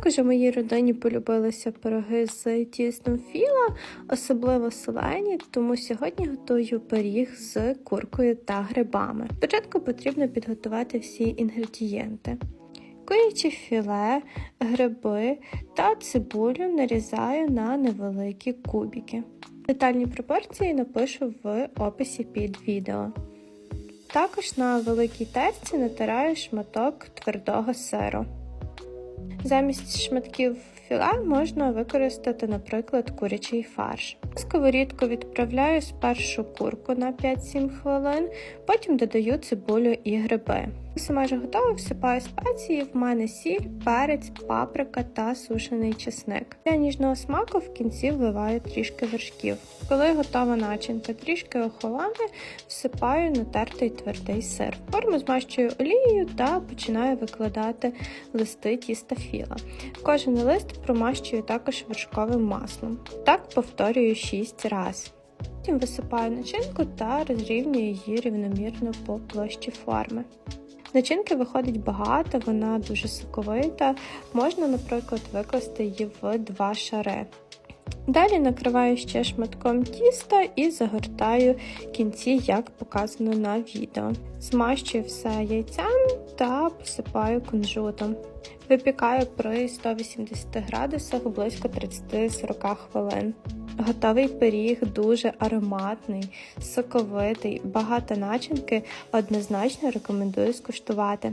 Також у моїй родині полюбилися пироги з тістом філа, особливо солені, тому сьогодні готую пиріг з куркою та грибами. Спочатку потрібно підготувати всі інгредієнти. Куряче філе, гриби та цибулю нарізаю на невеликі кубики. Детальні пропорції напишу в описі під відео. Також на великій терці натираю шматок твердого сиру. Замість шматків філа можна використати, наприклад, курячий фарш. Сковорідку відправляю спершу курку на 5-7 хвилин, потім додаю цибулю і гриби. Все майже готово, всипаю спеції, в мене сіль, перець, паприка та сушений чесник. Для ніжного смаку в кінці вливаю трішки вершків. Коли готова начинка трішки охолоне, всипаю натертий твердий сир. Форму змащую олією та починаю викладати листи тіста філа. Кожен лист промащую також вершковим маслом. Так повторюю 6 разів. Потім висипаю начинку та розрівнюю її рівномірно по площі форми. Начинки виходить багато, вона дуже соковита. Можна, наприклад, викласти її в два шари. Далі накриваю ще шматком тіста і загортаю кінці, як показано на відео. Змащую все яйцем та посипаю кунжутом. Випікаю при 180 градусах близько 30-40 хвилин. Готовий пиріг дуже ароматний, соковитий, багато начинки, однозначно рекомендую скуштувати.